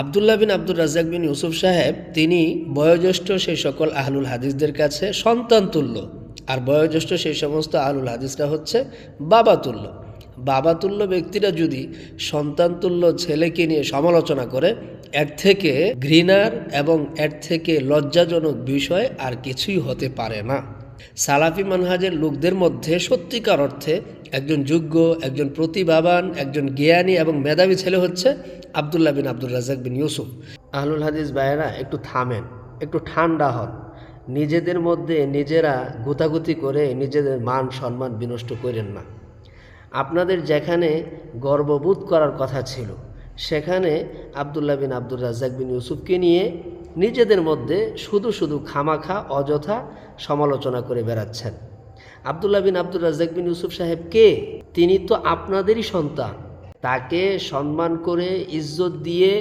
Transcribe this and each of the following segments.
আবদুল্লাহ বিন আব্দুর রাজ্জাক বিন ইউসুফ সাহেব, তিনি বয়োজ্যেষ্ঠ সেই সকল আহলুল হাদিসদের কাছে সন্তান তুল্য। আর বয়োজ্যেষ্ঠ সেই সমস্ত আহলুল হাদিসরা হচ্ছে বাবা তুল্য। বাবা তুল্য ব্যক্তিরা যদি সন্তান তুল্য ছেলেকে নিয়ে সমালোচনা করে, এর থেকে ঘৃণার এবং এর থেকে লজ্জাজনক বিষয় আর কিছুই হতে পারে না। সালাফি মানহাজের লোকদের মধ্যে সত্যিকার অর্থে একজন যোগ্য, একজন প্রতিভাবান, একজন জ্ঞানী এবং মেধাবী ছেলে হচ্ছে আবদুল্লাহ বিন আব্দুল রাজাক বিন ইউসুফ। আহলুল হাদিস ভাইয়েরা, একটু থামেন, একটু ঠান্ডা হন। নিজেদের মধ্যে নিজেরা গুতাগুতি করে নিজেদের মান সম্মান বিনষ্ট করেন না। আপনাদের যেখানে গর্ববোধ করার কথা ছিল, সেখানে আবদুল্লাহ বিন আব্দুর রাজ্জাক বিন ইউসুফকে নিয়ে নিজেদের মধ্যে শুধু শুধু খামাখা, অযথা সমালোচনা করে বেড়াচ্ছেন। আবদুল্লাহ বিন আব্দুর রাজ্জাক বিন ইউসুফ সাহেব কে? তিনি তো আপনাদেরই সন্তান। তাকে সম্মান করে ইজ্জত দিয়ে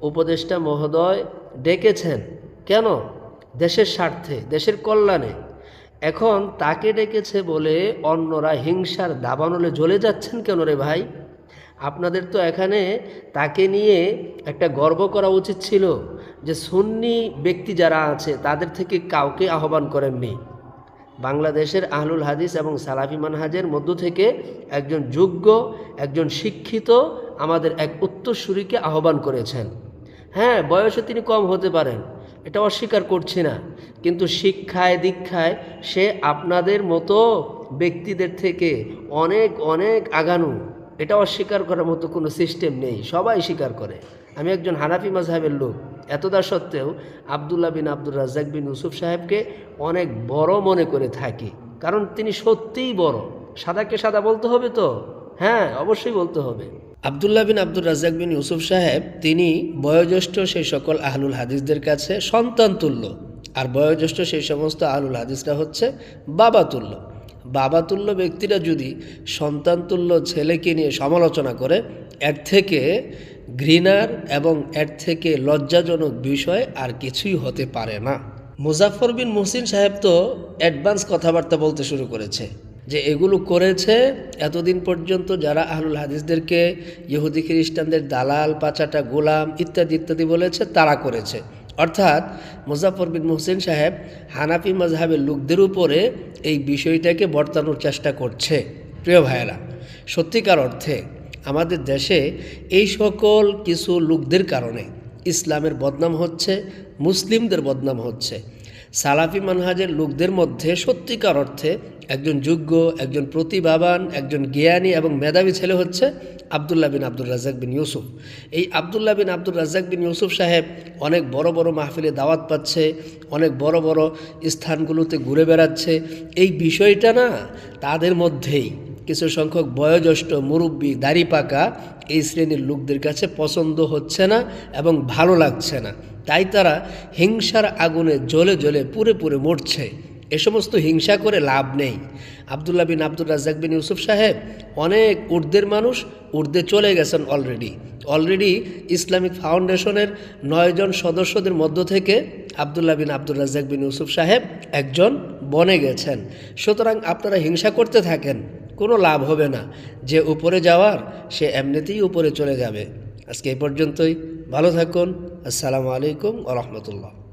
উপদেষ্টা মহোদয় ডেকেছেন। কেন? দেশের স্বার্থে, দেশের কল্যাণে। এখন তাকে ডেকেছে বলে অন্যরা হিংসার দাবানলে জ্বলে যাচ্ছেন কেন রে ভাই? আপনাদের তো এখানে তাকে নিয়ে একটা গর্ব করা উচিত ছিল যে সুন্নি ব্যক্তি যারা আছে, তাদের থেকে কাউকে আহ্বান করেননি। বাংলাদেশের আহলুল হাদিস এবং সালাফি মানহাজের মধ্য থেকে একজন যোগ্য, একজন শিক্ষিত আমাদের এক উত্তরসূরিকে আহ্বান করেছেন। হ্যাঁ বয়সে তিনি কম হতে পারেন, এটা অস্বীকার করছি না, কিন্তু শিক্ষায়, দীক্ষায় সে আপনাদের মতো ব্যক্তিদের থেকে অনেক অনেক আগানো। এটা অস্বীকার করার মতো কোনো সিস্টেম নেই, সবাই স্বীকার করে। আমি একজন হানাফি মাজহাবের লোক এতদা সত্ত্বেও আবদুল্লাহ বিন আব্দুর রাজ্জাক বিন ইউসুফ সাহেবকে অনেক বড় মনে করে থাকি। কারণ তিনি সত্যিই বড়। সাদাকে সাদা বলতে হবে তো? হ্যাঁ অবশ্যই বলতে হবে। আবদুল্লাহ বিন আব্দুর রাজ্জাক বিন ইউসুফ সাহেব, তিনি বয়োজ্যেষ্ঠ সেই সকল আহলুল হাদিসদের কাছে সন্তান তুল্য। আর বয়োজ্যেষ্ঠ সেই সমস্ত আহলুল হাদিসরা হচ্ছে বাবা তুল্য। বাবা তুল্য ব্যক্তিরা যদি সন্তান তুল্য ছেলেকে নিয়ে সমালোচনা করে, এর থেকে ঘৃণার এবং এর থেকে লজ্জাজনক বিষয় আর কিছুই হতে পারে না। মুজাফর বিন মুহসিন সাহেব তো অ্যাডভান্স কথাবার্তা বলতে শুরু করেছে যে এগুলো করেছে এতদিন পর্যন্ত যারা আহলুল হাদিসদেরকে, ইহুদি খ্রিস্টানদের দালাল, পাচাটা গোলাম ইত্যাদি ইত্যাদি বলেছে, তারা করেছে। অর্থাৎ মুজাফর বিন মুহসিন সাহেব হানাফি মজহাবের লোকদের উপরে এই বিষয়টাকে বর্তানোর চেষ্টা করছে। প্রিয় ভাইয়েরা, সত্যিকার অর্থে আমাদের দেশে এই সকল কিছু লোকদের কারণে ইসলামের বদনাম হচ্ছে, মুসলিমদের বদনাম হচ্ছে। সালাফি মানহাজের লোকদের মধ্যে সত্যিকার অর্থে একজন যোগ্য, একজন প্রতিভাবান, একজন জ্ঞানী এবং মেধাবী ছেলে হচ্ছে আবদুল্লাহ বিন আব্দুর রাজ্জাক বিন ইউসুফ। এই আবদুল্লাহ বিন আব্দুর রাজাক বিন ইউসুফ সাহেব অনেক বড় বড় মাহফিলে দাওয়াত পাচ্ছে, অনেক বড় বড় স্থানগুলোতে ঘুরে বেড়াচ্ছে। এই বিষয়টা না তাদের মধ্যেই কিছু সংখ্যক বয়োজ্যেষ্ঠ মুরব্বী, দাড়ি পাকা, এই শ্রেণির লোকদের কাছে পছন্দ হচ্ছে না এবং ভালো লাগছে না। তাই তারা হিংসার আগুনে জ্বলে জ্বলে পুরে পুরে মরছে। এ সমস্ত হিংসা করে লাভ নেই। আবদুল্লাহ বিন আব্দুল রাজ্জাক বিন ইউসুফ সাহেব অনেক উর্দের মানুষ, উর্দে চলে গেছেন অলরেডি অলরেডি ইসলামিক ফাউন্ডেশনের নয়জন সদস্যদের মধ্য থেকে আবদুল্লাহ বিন আব্দুল রাজ্জাক বিন ইউসুফ সাহেব একজন বনে গেছেন। সুতরাং আপনারা হিংসা করতে থাকেন। কোনো লাভ হবে না। যে উপরে যাওয়ার, সে এমনিতেই উপরে চলে যাবে। আজকে এই পর্যন্তই। ভালো থাকুন। আসসালামু আলাইকুম ও রহমতুল্লাহ।